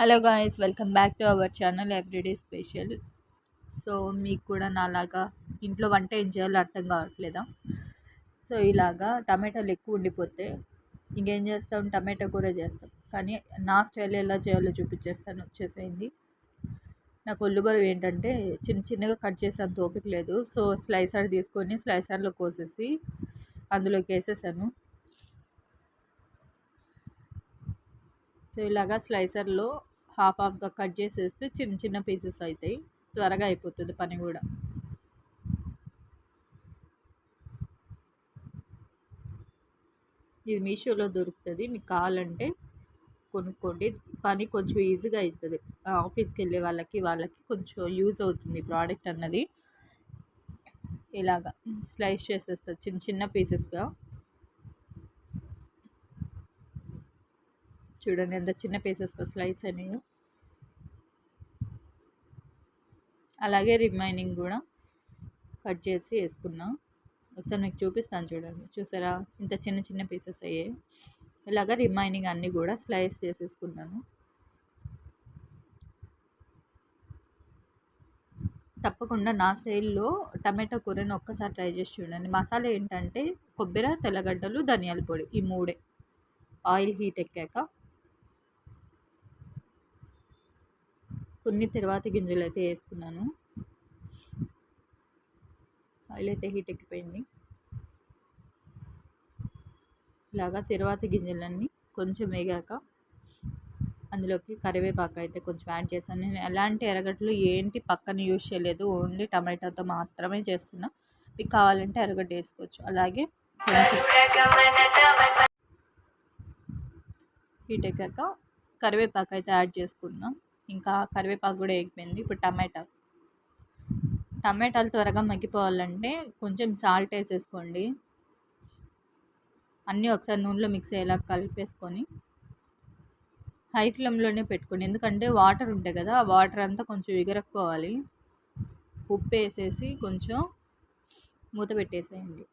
Hello guys welcome back to our channel everyday special. So మీకు కూడా నాలాగా ఇంట్లో వంట ఏం చేయాలో అర్థం కావట్లేదా? సో ఇలాగా టమాటాలు ఎక్కువ ఉండిపోతే ఇంకేం చేస్తాం? టమాటా కూర చేస్తాం. కానీ నా స్టైల్ ఎలా చేయాలో చూపించేస్తాను. వచ్చేసేయండి. నాకు ఒళ్ళుబరువు ఏంటంటే చిన్న చిన్నగా కట్ చేసాను తోపిక లేదు. సో స్లైసర్ తీసుకొని స్లైసర్లో కోసేసి అందులోకి వేసేసాను. సో ఇలాగా స్లైసర్లో హాఫ్ హాఫ్గా కట్ చేసేస్తే చిన్న చిన్న పీసెస్ అవుతాయి త్వరగా అయిపోతుంది పని కూడా. ఇది మీషోలో దొరుకుతుంది. మీకు కావాలంటే కొనుక్కోండి. పని కొంచెం ఈజీగా అవుతుంది ఆఫీస్కి వెళ్ళే వాళ్ళకి వాళ్ళకి కొంచెం యూజ్ అవుతుంది ప్రోడక్ట్ అన్నది. ఇలాగా స్లైస్ చేసేస్తారు చిన్న చిన్న పీసెస్గా చూడండి ఎంత చిన్న పీసెస్గా స్లైస్ అనేవి. అలాగే రిమైనింగ్ కూడా కట్ చేసి వేసుకున్నాం. ఒకసారి మీకు చూపిస్తాను చూడండి చూసారా? ఇంత చిన్న చిన్న పీసెస్ అయ్యాయి. ఇలాగ రిమైనింగ్ అన్నీ కూడా స్లైస్ చేసేసుకున్నాను. తప్పకుండా నా స్టైల్లో టమాటో కూరని ఒక్కసారి ట్రై చేసి చూడండి. మసాలా ఏంటంటే కొబ్బరి తెల్లగడ్డలు ధనియాల పొడి ఈ మూడే. ఆయిల్ హీట్ ఎక్కాక కొన్ని తర్వాత గింజలు అయితే వేసుకున్నాను ఆయిల్ అయితే హీట్ ఎక్కిపోయింది. ఇలాగా తర్వాత గింజలన్నీ కొంచెం వేగాక అందులోకి కరివేపాకు అయితే కొంచెం యాడ్ చేశాను. నేను ఎలాంటి ఎరగట్లు ఏంటి పక్కన యూజ్ చేయలేదు. ఓన్లీ టమాటాతో మాత్రమే చేస్తున్నా. మీకు కావాలంటే ఎరగడ్డ వేసుకోవచ్చు. అలాగే హీట్ ఎక్కాక కరివేపాకు అయితే యాడ్ చేసుకుందాం ఇంకా కరివేపాకు కూడా వేగిపోయింది. ఇప్పుడు టమాటా. టమాటాలు త్వరగా మగ్గిపోవాలంటే కొంచెం సాల్ట్ వేసేసుకోండి. అన్నీ ఒకసారి నూనెలో మిక్స్ అయ్యేలా కలిపేసుకొని హై ఫ్లేమ్లోనే పెట్టుకోండి. ఎందుకంటే వాటర్ ఉంటాయి కదా ఆ వాటర్ అంతా కొంచెం ఎగరకపోవాలి. ఉప్పు వేసేసి కొంచెం మూత పెట్టేసేయండి.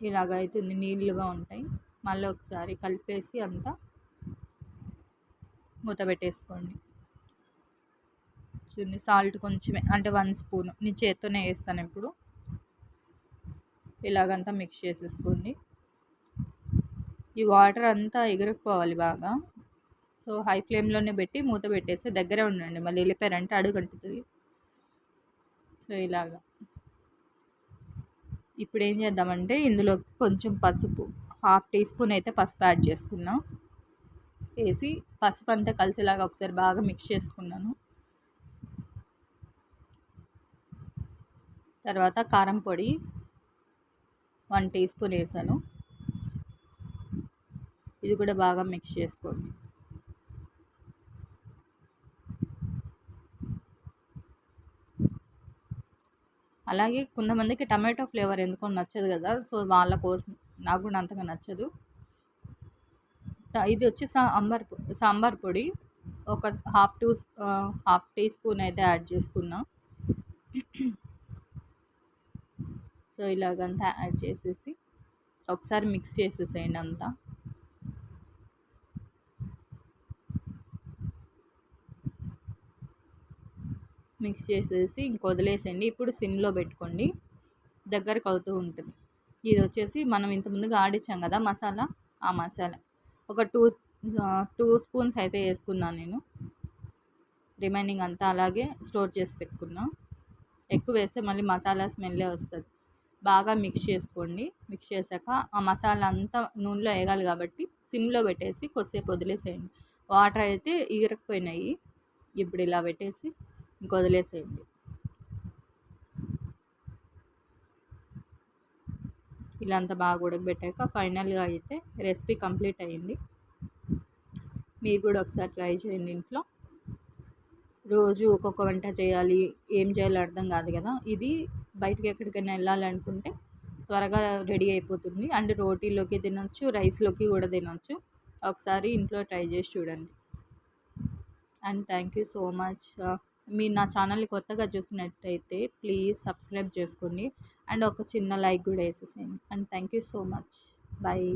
ఇలాగ అవుతుంది నీళ్ళుగా ఉంటాయి. మళ్ళీ ఒకసారి కలిపేసి అంతా మూత పెట్టేసుకోండి. చూడండి సాల్ట్ కొంచెమే అంటే వన్ స్పూన్. నేను చేత్తోనే వేస్తాను ఇప్పుడు. ఇలాగంతా మిక్స్ చేసేసుకోండి. ఈ వాటర్ అంతా ఎగరకపోవాలి బాగా. సో హై ఫ్లేమ్లోనే పెట్టి మూత పెట్టేస్తే దగ్గరే ఉండండి. మళ్ళీ వెళ్ళిపోయారంటే అడుగు అంటుతుంది సో ఇలాగా. ఇప్పుడు ఏం చేద్దామంటే ఇందులోకి కొంచెం పసుపు హాఫ్ టీ స్పూన్ అయితే పసుపు యాడ్ చేసుకున్నాం. వేసి పసుపు అంతా కలిసేలాగా ఒకసారి బాగా మిక్స్ చేసుకున్నాను. తర్వాత కారం పొడి వన్ టీ స్పూన్ వేసాను. ఇది కూడా బాగా మిక్స్ చేసుకోండి. అలాగే కొంతమందికి టమాటో ఫ్లేవర్ ఎందుకో నచ్చదు కదా సో వాళ్ళ కోసం నాకు కూడా అంతగా నచ్చదు. ఇది వచ్చి సాంబార్ సాంబార్ పొడి. ఒక half two half teaspoon అయితే యాడ్ చేసుకున్నా. సో ఇలాగంతా యాడ్ చేసేసి ఒకసారి మిక్స్ చేసేసేయండి అంతా. మిక్స్ చేసేసి ఇంక వదిలేసేయండి. ఇప్పుడు సిమ్లో పెట్టుకోండి. దగ్గరకు అవుతూ ఉంటుంది. ఇది వచ్చేసి మనం ఇంతకుముందుగా ఆడిచ్చాం కదా మసాలా? ఆ మసాలా. ఒక టూ టూ స్పూన్స్ అయితే వేసుకున్నాను నేను. రిమైనింగ్ అంతా అలాగే స్టోర్ చేసి పెట్టుకున్నా. ఎక్కువ వేస్తే మళ్ళీ మసాలా స్మెల్లే వస్తుంది. బాగా మిక్స్ చేసుకోండి. మిక్స్ చేశాక ఆ మసాలా అంతా నూనెలో వేగాలి కాబట్టి సిమ్లో పెట్టేసి కొద్దిసేపు వదిలేసేయండి. వాటర్ అయితే ఈరకపోయినాయి ఇప్పుడు ఇలా పెట్టేసి ఇంక వదిలేసేయండి. ఇలా అంతా బాగా ఉడకబెట్టాక ఫైనల్గా అయితే రెసిపీ కంప్లీట్ అయ్యింది మీరు కూడా ఒకసారి ట్రై చేయండి ఇంట్లో. రోజు ఒక్కొక్క వంట చేయాలి ఏం చేయాలో అర్థం కాదు కదా. ఇది బయటకి ఎక్కడికైనా వెళ్ళాలనుకుంటే త్వరగా రెడీ అయిపోతుంది. అండ్ రోటీలోకి తినొచ్చు రైస్లోకి కూడా తినొచ్చు. ఒకసారి ఇంట్లో ట్రై చేసి చూడండి. And thank you so much. మీరు నా ఛానల్ని కొత్తగా చూసినట్టయితే ప్లీజ్ సబ్స్క్రైబ్ చేసుకోండి. అండ్ ఒక చిన్న లైక్ కూడా వేసేసేయండి. And thank you so much. Bye